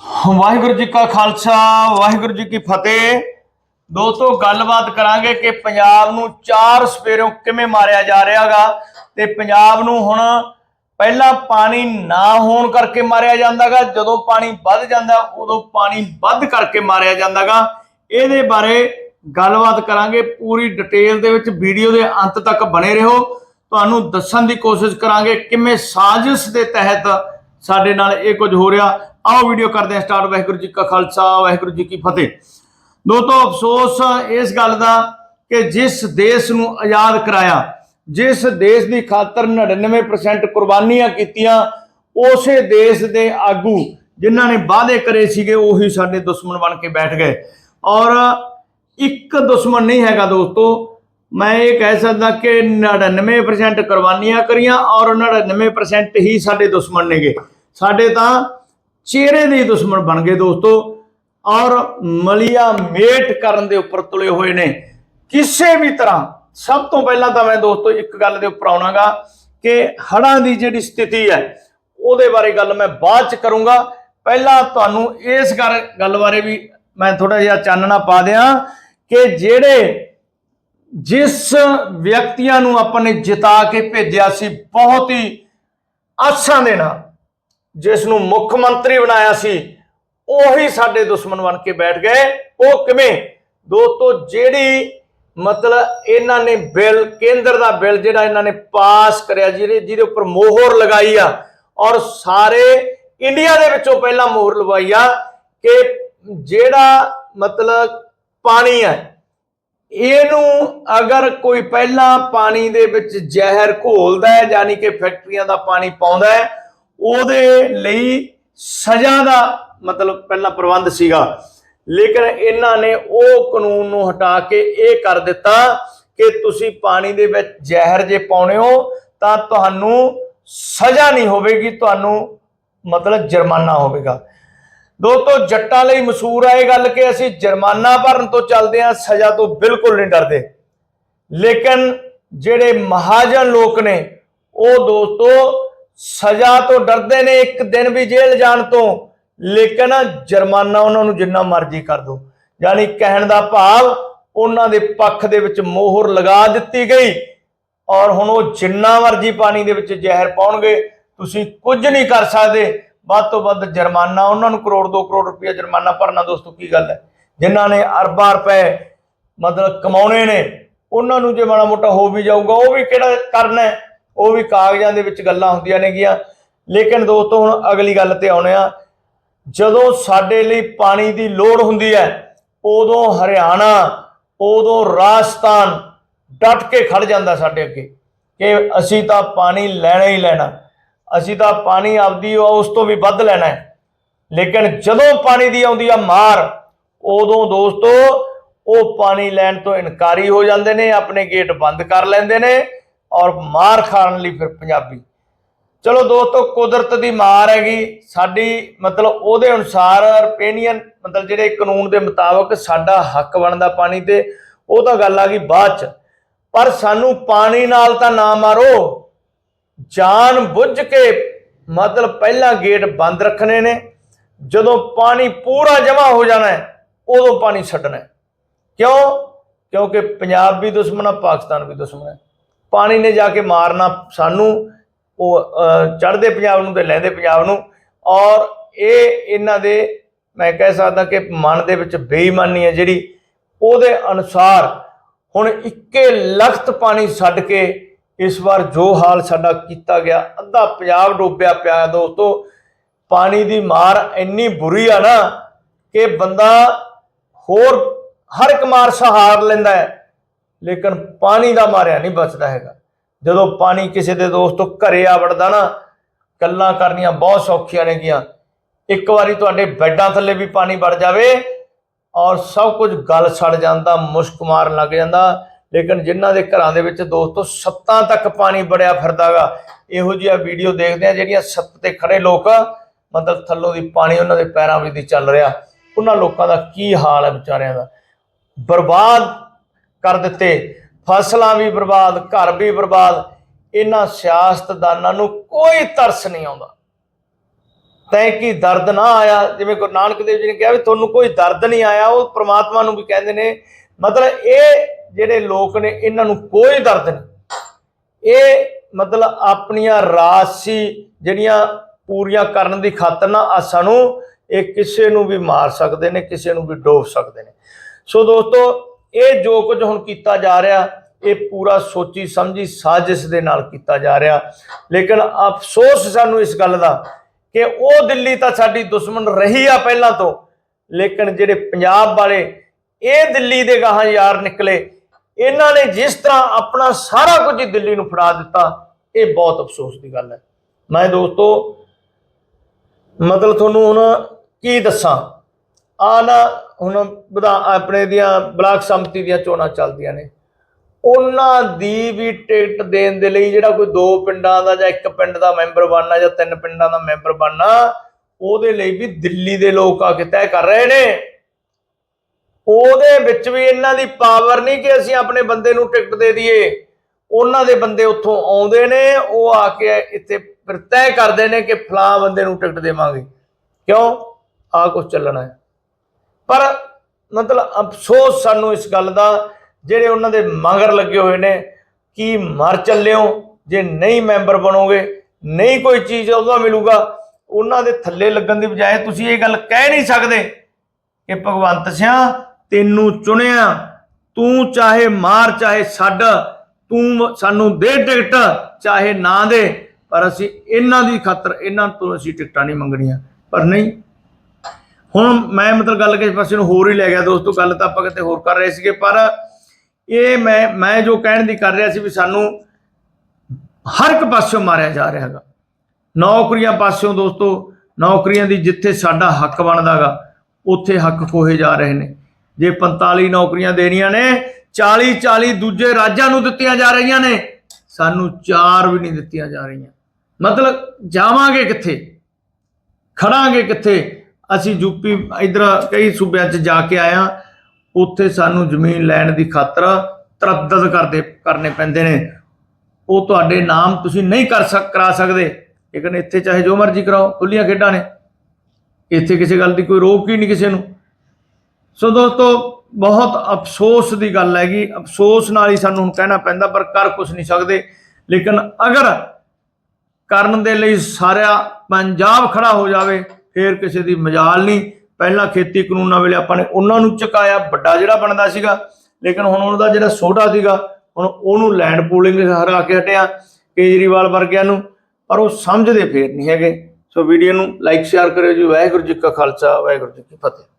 ਵਾਹਿਗੁਰੂ ਜੀ ਕਾ ਖਾਲਸਾ, ਵਾਹਿਗੁਰੂ ਜੀ ਕੀ ਫਤਿਹ। ਦੋਸਤੋ, ਗੱਲਬਾਤ ਕਰਾਂਗੇ ਕਿ ਪੰਜਾਬ ਨੂੰ ਚਾਰ ਸਪੇਰੋਂ ਕਿਵੇਂ ਮਾਰਿਆ ਜਾ ਰਿਹਾਗਾ ਤੇ ਪੰਜਾਬ ਨੂੰ ਹੁਣ ਪਹਿਲਾਂ ਪਾਣੀ ਨਾ ਹੋਣ ਕਰਕੇ ਮਾਰਿਆ ਜਾਂਦਾਗਾ, ਜਦੋਂ ਪਾਣੀ ਵੱਧ ਜਾਂਦਾ, ਉਦੋਂ ਪਾਣੀ ਵੱਧ ਕਰਕੇ ਮਾਰਿਆ ਜਾਂਦਾਗਾ। ਇਹਦੇ ਬਾਰੇ ਗੱਲਬਾਤ ਕਰਾਂਗੇ, ਪੂਰੀ ਡਿਟੇਲ ਦੇ ਵਿੱਚ ਵੀਡੀਓ ਦੇ ਅੰਤ ਤੱਕ ਬਣੇ ਰਹੋ। ਤੁਹਾਨੂੰ ਦੱਸਣ ਦੀ ਕੋਸ਼ਿਸ਼ ਕਰਾਂਗੇ ਕਿਵੇਂ ਸਾਜ਼ਿਸ਼ ਦੇ ਤਹਿਤ ਸਾਡੇ ਨਾਲ ਇਹ ਕੁਝ ਹੋ ਰਿਹਾ। ਆਓ ਵੀਡੀਓ ਕਰਦੇ ਹਾਂ ਸਟਾਰਟ ਵਾਹਿਗੁਰੂ ਜੀ ਕਾ ਖਾਲਸਾ, ਵਾਹਿਗੁਰੂ ਜੀ ਕੀ ਫਤਿਹ। ਦੋਸਤੋ, ਅਫਸੋਸ ਇਸ ਗੱਲ ਦਾ ਕਿ ਜਿਸ ਦੇਸ਼ ਨੂੰ ਆਜ਼ਾਦ ਕਰਾਇਆ, ਜਿਸ ਦੇਸ਼ ਦੀ ਖਾਤਰ 99% ਕੁਰਬਾਨੀਆਂ ਕੀਤੀਆਂ, ਉਸੇ ਦੇਸ਼ ਦੇ ਆਗੂ ਜਿਨ੍ਹਾਂ ਨੇ ਵਾਅਦੇ ਕਰੇ ਸੀਗੇ, ਉਹੀ ਸਾਡੇ ਦੁਸ਼ਮਣ ਬਣ ਕੇ ਬੈਠ ਗਏ। ਔਰ ਇੱਕ ਦੁਸ਼ਮਣ ਨਹੀਂ ਹੈਗਾ ਦੋਸਤੋ, ਮੈਂ ਇਹ ਕਹਿ ਸਕਦਾ ਕਿ 99% ਕੁਰਬਾਨੀਆਂ ਕਰੀਆਂ ਔਰ 99% ਹੀ ਸਾਡੇ ਦੁਸ਼ਮਣ ਨੇਗੇ। ਸਾਡੇ ਤਾਂ ਚਿਹਰੇ ਦੇ ਦੁਸ਼ਮਣ ਬਣ ਗਏ ਦੋਸਤੋ, ਔਰ ਮਲੀਆ ਮੇਟ ਕਰਨ ਦੇ ਉੱਪਰ ਤੁਲੇ ਹੋਏ ਨੇ। ਕਿਸੇ ਵੀ ਤਰ੍ਹਾਂ, ਸਭ ਤੋਂ ਪਹਿਲਾਂ ਤਾਂ ਮੈਂ ਦੋਸਤੋ ਇੱਕ ਗੱਲ ਦੇ ਉੱਪਰ ਆਉਣਾਗਾ ਕਿ ਹੜ੍ਹਾਂ ਦੀ ਜਿਹੜੀ ਸਥਿਤੀ ਹੈ, ਉਹਦੇ ਬਾਰੇ ਗੱਲ ਮੈਂ ਬਾਅਦ ਚ ਕਰੂੰਗਾ। ਪਹਿਲਾਂ ਤੁਹਾਨੂੰ ਇਸ ਗੱਲ ਗੱਲ ਬਾਰੇ ਵੀ ਮੈਂ ਥੋੜਾ ਜਿਹਾ ਚਾਨਣਾ ਪਾ ਦਿਆਂ ਕਿ ਜਿਹੜੇ ਜਿਸ ਵਿਅਕਤੀਆਂ ਨੂੰ ਆਪਾਂ ਨੇ ਜਿਤਾ ਕੇ ਭੇਜਿਆ ਸੀ, ਬਹੁਤ ਹੀ ਆਸਾਂ ਦੇ ਨਾਲ ਜਿਸ ਨੂੰ ਮੁੱਖ ਮੰਤਰੀ ਬਣਾਇਆ ਸੀ, ਉਹੀ ਸਾਡੇ ਦੁਸ਼ਮਣ ਬਣ ਕੇ ਬੈਠ ਗਏ। ਉਹ ਕਿਵੇਂ? ਦੋਸਤੋ, ਜਿਹੜੀ ਮਤਲਬ ਇਹਨਾਂ ਨੇ ਬਿੱਲ, ਕੇਂਦਰ ਦਾ ਬਿੱਲ ਜਿਹੜਾ ਇਹਨਾਂ ਨੇ ਪਾਸ ਕਰਿਆ ਜਿਹਦੇ ਜਿਹਦੇ ਉੱਪਰ ਮੋਹਰ ਲਗਾਈ ਆ, ਔਰ ਸਾਰੇ ਇੰਡੀਆ ਦੇ ਵਿੱਚੋਂ ਪਹਿਲਾਂ ਮੋਹਰ ਲਵਾਈ ਆ ਕਿ ਜਿਹੜਾ ਮਤਲਬ ਪਾਣੀ ਹੈ ਇਹਨੂੰ ਅਗਰ ਕੋਈ ਪਹਿਲਾਂ ਪਾਣੀ ਦੇ ਵਿੱਚ ਜ਼ਹਿਰ ਘੋਲਦਾ ਹੈ, ਯਾਨੀ ਕਿ ਫੈਕਟਰੀਆਂ ਦਾ ਪਾਣੀ ਪਾਉਂਦਾ ਹੈ ਉਹਦੇ ਲਈ ਸਜ਼ਾ ਦਾ ਮਤਲਬ ਪਹਿਲਾਂ ਪ੍ਰਬੰਧ ਸੀਗਾ। ਲੇਕਿਨ ਇਹਨਾਂ ਨੇ ਉਹ ਕਾਨੂੰਨ ਨੂੰ ਹਟਾ ਕੇ ਇਹ ਕਰ ਦਿੱਤਾ ਕਿ ਤੁਸੀਂ ਪਾਣੀ ਦੇ ਵਿੱਚ ਜ਼ਹਿਰ ਜੇ ਪਾਉਣੇ ਹੋ ਤਾਂ ਤੁਹਾਨੂੰ ਸਜ਼ਾ ਨਹੀਂ ਹੋਵੇਗੀ, ਤੁਹਾਨੂੰ ਮਤਲਬ ਜੁਰਮਾਨਾ ਹੋਵੇਗਾ। ਦੋਸਤੋ, ਜੱਟਾਂ ਲਈ ਮਸ਼ਹੂਰ ਹੈ ਇਹ ਗੱਲ ਕਿ ਅਸੀਂ ਜੁਰਮਾਨਾ ਭਰਨ ਤੋਂ ਚੱਲਦੇ ਹਾਂ, ਸਜ਼ਾ ਤੋਂ ਬਿਲਕੁਲ ਨਹੀਂ ਡਰਦੇ। ਲੇਕਿਨ ਜਿਹੜੇ ਮਹਾਜਨ ਲੋਕ ਨੇ, ਉਹ ਦੋਸਤੋ ਸਜ਼ਾ ਤੋਂ ਡਰਦੇ ਨੇ ਇੱਕ ਦਿਨ ਵੀ ਜੇਲ੍ਹ ਜਾਣ ਤੋਂ, ਲੇਕਿਨ ਜੁਰਮਾਨਾ ਉਹਨਾਂ ਨੂੰ ਜਿੰਨਾ ਮਰਜ਼ੀ ਕਰ ਦੋ ਯਾਨੀ ਕਹਿਣ ਦਾ ਭਾਵ, ਉਹਨਾਂ ਦੇ ਪੱਖ ਦੇ ਵਿੱਚ ਮੋਹਰ ਲਗਾ ਦਿੱਤੀ ਗਈ ਔਰ ਹੁਣ ਉਹ ਜਿੰਨਾ ਮਰਜ਼ੀ ਪਾਣੀ ਦੇ ਵਿੱਚ ਜ਼ਹਿਰ ਪਾਉਣਗੇ, ਤੁਸੀਂ ਕੁਝ ਨਹੀਂ ਕਰ ਸਕਦੇ। ਵੱਧ ਤੋਂ ਵੱਧ ਜੁਰਮਾਨਾ, ਉਹਨਾਂ ਨੂੰ ਕਰੋੜ 2 ਕਰੋੜ ਰੁਪਏ ਜੁਰਮਾਨਾ ਭਰਨਾ ਦੋਸਤੋ, ਕੀ ਗੱਲ ਹੈ? ਜਿਨ੍ਹਾਂ ਨੇ ਅਰਬਾਂ ਰੁਪਏ ਮਤਲਬ ਕਮਾਉਣੇ ਨੇ, ਉਹਨਾਂ ਨੂੰ ਜੇ ਮਾੜਾ ਮੋਟਾ ਹੋ ਵੀ ਜਾਊਗਾ, ਉਹ ਵੀ ਕਿਹੜਾ ਕਰਨਾ ਹੈ? ਉਹ ਵੀ ਕਾਗਜ਼ਾਂ ਦੇ ਵਿੱਚ ਗੱਲਾਂ ਹੁੰਦੀਆਂ ਨੇਗੀਆਂ। ਲੇਕਿਨ ਦੋਸਤੋ, ਹੁਣ ਅਗਲੀ ਗੱਲ ਤੇ ਆਉਣੇ ਆ। ਜਦੋਂ ਸਾਡੇ ਲਈ ਪਾਣੀ ਦੀ ਲੋੜ ਹੁੰਦੀ ਹੈ, ਉਦੋਂ ਹਰਿਆਣਾ, ਉਦੋਂ ਰਾਜਸਥਾਨ ਡਟ ਕੇ ਖੜ ਜਾਂਦਾ ਸਾਡੇ ਅੱਗੇ ਕਿ ਅਸੀਂ ਤਾਂ ਪਾਣੀ ਲੈਣਾ ਹੀ ਲੈਣਾ। ਅਸੀਂ ਤਾਂ ਪਾਣੀ ਆਪਦੀ ਉਸ ਤੋਂ ਵੀ ਵੱਧ ਲੈਣਾ ਹੈ। ਲੇਕਿਨ ਜਦੋਂ ਪਾਣੀ ਦੀ ਆਉਂਦੀ ਆ ਮਾਰ, ਉਦੋਂ ਦੋਸਤੋ, ਉਹ ਪਾਣੀ ਲੈਣ ਤੋਂ ਇਨਕਾਰੀ ਹੋ ਜਾਂਦੇ ਨੇ, ਆਪਣੇ ਗੇਟ ਬੰਦ ਕਰ ਲੈਂਦੇ ਨੇ। ਔਰ ਮਾਰ ਖਾਣ ਲਈ ਫਿਰ ਪੰਜਾਬੀ। ਚਲੋ ਦੋਸਤੋ, ਕੁਦਰਤ ਦੀ ਮਾਰ ਹੈਗੀ। ਸਾਡੀ ਮਤਲਬ ਉਹਦੇ ਅਨੁਸਾਰ ਰਪੇਨੀਅਨ ਮਤਲਬ ਜਿਹੜੇ ਕਾਨੂੰਨ ਦੇ ਮੁਤਾਬਕ ਸਾਡਾ ਹੱਕ ਬਣਦਾ ਪਾਣੀ ਤੇ, ਉਹ ਤਾਂ ਗੱਲ ਆ ਗਈ ਬਾਅਦ ਚ। ਪਰ ਸਾਨੂੰ ਪਾਣੀ ਨਾਲ ਤਾਂ ਨਾ ਮਾਰੋ। ਜਾਣ ਬੁੱਝ ਕੇ ਮਤਲਬ ਪਹਿਲਾਂ ਗੇਟ ਬੰਦ ਰੱਖਣੇ ਨੇ। ਜਦੋਂ ਪਾਣੀ ਪੂਰਾ ਜਮਾ ਹੋ ਜਾਣਾ ਹੈ, ਉਦੋਂ ਪਾਣੀ ਛੱਡਣਾ ਕਿਉਂ? ਕਿਉਂਕਿ ਪੰਜਾਬ ਵੀ ਦੁਸ਼ਮਣ ਆ, ਪਾਕਿਸਤਾਨ ਵੀ ਦੁਸ਼ਮਣ ਹੈ। ਪਾਣੀ ਨੇ ਜਾ ਕੇ ਮਾਰਨਾ ਸਾਨੂੰ, ਉਹ ਚੜ੍ਹਦੇ ਪੰਜਾਬ ਨੂੰ ਤੇ ਲੈਂਦੇ ਪੰਜਾਬ ਨੂੰ। ਔਰ ਇਹ ਇਹਨਾਂ ਦੇ, ਮੈਂ ਕਹਿ ਸਕਦਾ ਕਿ ਮਨ ਦੇ ਵਿੱਚ ਬੇਈਮਾਨੀ ਹੈ ਜਿਹੜੀ, ਉਹਦੇ ਅਨੁਸਾਰ ਹੁਣ ਇੱਕੇ ਲਖਤ ਪਾਣੀ ਛੱਡ ਕੇ ਇਸ ਵਾਰ ਜੋ ਹਾਲ ਸਾਡਾ ਕੀਤਾ ਗਿਆ, ਅੱਧਾ ਪੰਜਾਬ ਡੁੱਬਿਆ ਪਿਆ ਦੋਸਤੋ। ਪਾਣੀ ਦੀ ਮਾਰ ਇੰਨੀ ਬੁਰੀ ਆ ਨਾ ਕਿ ਬੰਦਾ ਹੋਰ ਹਰ ਇੱਕ ਮਾਰ ਸਹਾਰ ਲੈਂਦਾ ਹੈ। ਲੇਕਿਨ ਪਾਣੀ ਦਾ ਮਾਰਿਆ ਨਹੀਂ ਬਚਦਾ ਹੈਗਾ। ਜਦੋਂ ਪਾਣੀ ਕਿਸੇ ਦੇ ਦੋਸਤੋ ਘਰੇ ਆ ਵੜਦਾ ਨਾ, ਗੱਲਾਂ ਕਰਨੀਆਂ ਬਹੁਤ ਸੌਖੀਆਂ ਨੇਗੀਆਂ। ਇੱਕ ਵਾਰੀ ਤੁਹਾਡੇ ਬੈੱਡਾਂ ਥੱਲੇ ਵੀ ਪਾਣੀ ਵੜ ਜਾਵੇ ਔਰ ਸਭ ਕੁਝ ਗਲ ਸੜ ਜਾਂਦਾ, ਮੁਸ਼ਕ ਮਾਰਨ ਲੱਗ ਜਾਂਦਾ। ਲੇਕਿਨ ਜਿਨ੍ਹਾਂ ਦੇ ਘਰਾਂ ਦੇ ਵਿੱਚ ਦੋਸਤੋ ਸੱਤਾਂ ਤੱਕ ਪਾਣੀ ਬੜਿਆ ਫਿਰਦਾਗਾ ਇਹੋ ਜਿਹੀਆਂ ਵੀਡੀਓ ਦੇਖਦੇ ਆ ਜਿਹੜੀਆਂ ਸੱਤ ਤੇ ਖੜੇ ਲੋਕ, ਮਤਲਬ ਥੱਲੋਂ ਦੀ ਪਾਣੀ ਉਹਨਾਂ ਦੇ ਪੈਰਾਂ ਵਿੱਚ ਦੀ ਚੱਲ ਰਿਹਾ। ਉਹਨਾਂ ਲੋਕਾਂ ਦਾ ਕੀ ਹਾਲ ਹੈ ਵਿਚਾਰਿਆਂ ਦਾ। ਬਰਬਾਦ ਕਰ ਦਿੱਤੇ। ਫਸਲਾਂ ਵੀ ਬਰਬਾਦ, ਘਰ ਵੀ ਬਰਬਾਦ। ਇਹਨਾਂ ਸਿਆਸਤਦਾਨਾਂ ਨੂੰ ਕੋਈ ਤਰਸ ਨਹੀਂ ਆਉਂਦਾ। ਤੈ ਕੀ ਦਰਦ ਨਾ ਆਇਆ? ਜਿਵੇਂ ਗੁਰੂ ਨਾਨਕ ਦੇਵ ਜੀ ਨੇ ਕਿਹਾ ਵੀ ਤੁਹਾਨੂੰ ਕੋਈ ਦਰਦ ਨਹੀਂ ਆਇਆ, ਉਹ ਪ੍ਰਮਾਤਮਾ ਨੂੰ ਵੀ ਕਹਿੰਦੇ ਨੇ। ਮਤਲਬ ਇਹ ਜਿਹੜੇ ਲੋਕ ਨੇ, ਇਹਨਾਂ ਨੂੰ ਕੋਈ ਦਰਦ ਨਹੀਂ। ਇਹ ਮਤਲਬ ਆਪਣੀਆਂ ਰਾਸੀ ਜਿਹੜੀਆਂ ਪੂਰੀਆਂ ਕਰਨ ਦੀ ਖਾਤਰ ਨਾ ਆਸਾਂ ਨੂੰ ਇਹ ਕਿਸੇ ਨੂੰ ਵੀ ਮਾਰ ਸਕਦੇ ਨੇ, ਕਿਸੇ ਨੂੰ ਵੀ ਡੋਬ ਸਕਦੇ ਨੇ। ਸੋ ਦੋਸਤੋ ਇਹ ਜੋ ਕੁਝ ਹੁਣ ਕੀਤਾ ਜਾ ਰਿਹਾ, ਇਹ ਪੂਰਾ ਸੋਚੀ ਸਮਝੀ ਸਾਜ਼ਿਸ਼ ਦੇ ਨਾਲ ਕੀਤਾ ਜਾ ਰਿਹਾ। ਲੇਕਿਨ ਅਫਸੋਸ ਸਾਨੂੰ ਇਸ ਗੱਲ ਦਾ ਕਿ ਉਹ ਦਿੱਲੀ ਤਾਂ ਸਾਡੀ ਦੁਸ਼ਮਣ ਰਹੀ ਆ ਪਹਿਲਾਂ ਤੋਂ, ਲੇਕਿਨ ਜਿਹੜੇ ਪੰਜਾਬ ਵਾਲੇ ਇਹ ਦਿੱਲੀ ਦੇ ਗਾਹਾਂ ਯਾਰ ਨਿਕਲੇ, ਇਹਨਾਂ ਨੇ ਜਿਸ ਤਰ੍ਹਾਂ ਆਪਣਾ ਸਾਰਾ ਕੁਝ ਦਿੱਲੀ ਨੂੰ ਫੜਾ ਦਿੱਤਾ, ਇਹ ਬਹੁਤ ਅਫਸੋਸ ਦੀ ਗੱਲ ਹੈ। ਮੈਂ ਦੋਸਤੋ, ਮਤਲਬ ਤੁਹਾਨੂੰ ਹੁਣ ਕੀ ਦੱਸਾਂ? ਆ ਨਾ ਹੁਣ ਵਿਧਾ ਆਪਣੇ ਦੀਆਂ ਬਲਾਕ ਸੰਮਤੀ ਦੀਆਂ ਚੋਣਾਂ ਚੱਲਦੀਆਂ ਨੇ। ਉਹਨਾਂ ਦੀ ਵੀ ਟਿਕਟ ਦੇਣ ਦੇ ਲਈ ਜਿਹੜਾ ਕੋਈ ਦੋ ਪਿੰਡਾਂ ਦਾ ਜਾਂ ਇੱਕ ਪਿੰਡ ਦਾ ਮੈਂਬਰ ਬਣਨਾ ਜਾਂ ਤਿੰਨ ਪਿੰਡਾਂ ਦਾ ਮੈਂਬਰ ਬਣਨਾ, ਉਹਦੇ ਲਈ ਵੀ ਦਿੱਲੀ ਦੇ ਲੋਕ ਆ ਕੇ ਤੈਅ ਕਰ ਰਹੇ ਨੇ। ਉਹਦੇ ਵਿੱਚ ਵੀ ਇਹਨਾਂ ਦੀ ਪਾਵਰ ਨਹੀਂ ਕਿ ਅਸੀਂ ਆਪਣੇ ਬੰਦੇ ਨੂੰ ਟਿਕਟ ਦੇ ਦਈਏ। ਉਹਨਾਂ ਦੇ ਬੰਦੇ ਉੱਥੋਂ ਆਉਂਦੇ ਨੇ, ਉਹ ਆ ਕੇ ਇੱਥੇ ਫਿਰ ਤੈਅ ਕਰਦੇ ਨੇ ਕਿ ਫਲਾ ਬੰਦੇ ਨੂੰ ਟਿਕਟ ਦੇਵਾਂਗੇ। ਕਿਉਂ? ਆ ਕੁਝ ਚੱਲਣਾ ਹੈ। ਪਰ ਮਤਲਬ ਅਫਸੋਸ ਸਾਨੂੰ ਇਸ ਗੱਲ ਦਾ, ਜਿਹੜੇ ਉਹਨਾਂ ਦੇ ਮਗਰ ਲੱਗੇ ਹੋਏ ਨੇ ਕਿ ਮਰ ਚੱਲਿਓ, ਜੇ ਨਹੀਂ ਮੈਂਬਰ ਬਣੋਗੇ, ਨਹੀਂ ਕੋਈ ਚੀਜ਼ ਉਹਦਾ ਮਿਲੂਗਾ, ਉਹਨਾਂ ਦੇ ਥੱਲੇ ਲੱਗਣ ਦੀ ਬਜਾਏ ਤੁਸੀਂ ਇਹ ਗੱਲ ਕਹਿ ਨਹੀਂ ਸਕਦੇ ਕਿ ਭਗਵੰਤ ਸਿੰਘ ਤੈਨੂੰ ਚੁਣਿਆ, ਤੂੰ ਚਾਹੇ ਮਾਰ, ਚਾਹੇ ਛੱਡ, ਤੂੰ ਸਾਨੂੰ ਦੇ ਟਿਕਟ, ਚਾਹੇ ਨਾ ਦੇ, ਪਰ ਅਸੀਂ ਇਹਨਾਂ ਦੀ ਖਾਤਰ, ਇਹਨਾਂ ਤੋਂ ਅਸੀਂ ਟਿਕਟਾਂ ਨਹੀਂ ਮੰਗਣੀਆਂ। ਪਰ ਨਹੀਂ ਹੁਣ ਮੈਂ ਮਤਲਬ ਗੱਲ ਕਿਸੇ ਪਾਸੇ ਨੂੰ ਹੋਰ ਹੀ ਲੈ ਗਿਆ ਦੋਸਤੋ, ਗੱਲ ਤਾਂ ਆਪਾਂ ਕਿਤੇ ਹੋਰ ਕਰ ਰਹੇ ਸੀਗੇ, ਪਰ ਇਹ ਮੈਂ ਮੈਂ ਜੋ ਕਹਿਣ ਦੀ ਕਰ ਰਿਹਾ ਸੀ ਵੀ ਸਾਨੂੰ ਹਰ ਇੱਕ ਪਾਸਿਓਂ ਮਾਰਿਆ ਜਾ ਰਿਹਾ ਹੈਗਾ। ਨੌਕਰੀਆਂ ਪਾਸਿਓਂ ਦੋਸਤੋ, ਨੌਕਰੀਆਂ ਦੀ ਜਿੱਥੇ ਸਾਡਾ ਹੱਕ ਬਣਦਾਗਾ, ਉੱਥੇ ਹੱਕ ਖੋਹੇ ਜਾ ਰਹੇ ਨੇ। ਜੇ 45 ਨੌਕਰੀਆਂ ਦੇਣੀਆਂ ਨੇ 40 40 ਦੂਜੇ ਰਾਜਾਂ ਨੂੰ ਦਿੱਤੀਆਂ ਜਾ ਰਹੀਆਂ ਨੇ, ਸਾਨੂੰ ਚਾਰ ਵੀ ਨਹੀਂ ਦਿੱਤੀਆਂ ਜਾ ਰਹੀਆਂ। ਮਤਲਬ ਜਾਵਾਂਗੇ ਕਿੱਥੇ? ਖੜਾਂਗੇ ਕਿੱਥੇ? ਅਸੀਂ ਯੂਪੀ ਇਧਰ ਕਈ ਸੂਬਿਆਂ 'ਚ ਜਾ ਕੇ ਆਇਆ ਉੱਥੇ ਸਾਨੂੰ ਜ਼ਮੀਨ ਲੈਣ ਦੀ ਖਾਤਰ ਤਰੱਦਦ ਕਰਦੇ, ਕਰਨੇ ਪੈਂਦੇ ਨੇ। ਉਹ ਤੁਹਾਡੇ ਨਾਮ ਤੁਸੀਂ ਨਹੀਂ ਕਰ ਸਕ, ਕਰਾ ਸਕਦੇ। ਲੇਕਿਨ ਇੱਥੇ ਚਾਹੇ ਜੋ ਮਰਜ਼ੀ ਕਰਾਓ ਖੁੱਲੀਆਂ ਖੇਡਾਂ ਨੇ। ਇੱਥੇ ਕਿਸੇ ਗੱਲ ਦੀ ਕੋਈ ਰੋਕ ਹੀ ਨਹੀਂ ਕਿਸੇ ਨੂੰ। ਸੋ ਦੋਸਤੋ, ਬਹੁਤ ਅਫਸੋਸ ਦੀ ਗੱਲ ਹੈਗੀ। ਅਫਸੋਸ ਨਾਲ ਹੀ ਸਾਨੂੰ ਹੁਣ ਕਹਿਣਾ ਪੈਂਦਾ, ਪਰ ਕਰ ਕੁਝ ਨਹੀਂ ਸਕਦੇ। ਲੇਕਿਨ ਅਗਰ ਕਰਨ ਦੇ ਲਈ ਸਾਰਾ ਪੰਜਾਬ ਖੜਾ ਹੋ ਜਾਵੇ ਫੇਰ ਕਿਸੇ ਦੀ ਮਜਾਲ ਨਹੀਂ। ਪਹਿਲਾਂ ਖੇਤੀ ਕਾਨੂੰਨਾਂ ਵੇਲੇ ਆਪਾਂ ਨੇ ਉਹਨਾਂ ਨੂੰ ਚੁਕਾਇਆ, ਵੱਡਾ ਜਿਹੜਾ ਬਣਦਾ ਸੀਗਾ। ਲੇਕਿਨ ਹੁਣ ਉਹਦਾ ਜਿਹੜਾ ਛੋਟਾ ਸੀਗਾ, ਹੁਣ ਉਹਨੂੰ ਲੈਂਡ ਪੂਲਿੰਗ ਹਰਾ ਕੇ ਹਟਿਆ ਕੇਜਰੀਵਾਲ ਵਰਗਿਆਂ ਨੂੰ। ਪਰ ਉਹ ਸਮਝਦੇ ਫੇਰ ਨਹੀਂ ਹੈਗੇ। ਸੋ ਵੀਡੀਓ ਨੂੰ ਲਾਈਕ ਸ਼ੇਅਰ ਕਰਿਓ ਜੀ। ਵਾਹਿਗੁਰੂ ਜੀ ਕਾ ਖਾਲਸਾ, ਵਾਹਿਗੁਰੂ ਜੀ ਕੀ ਫਤਿਹ।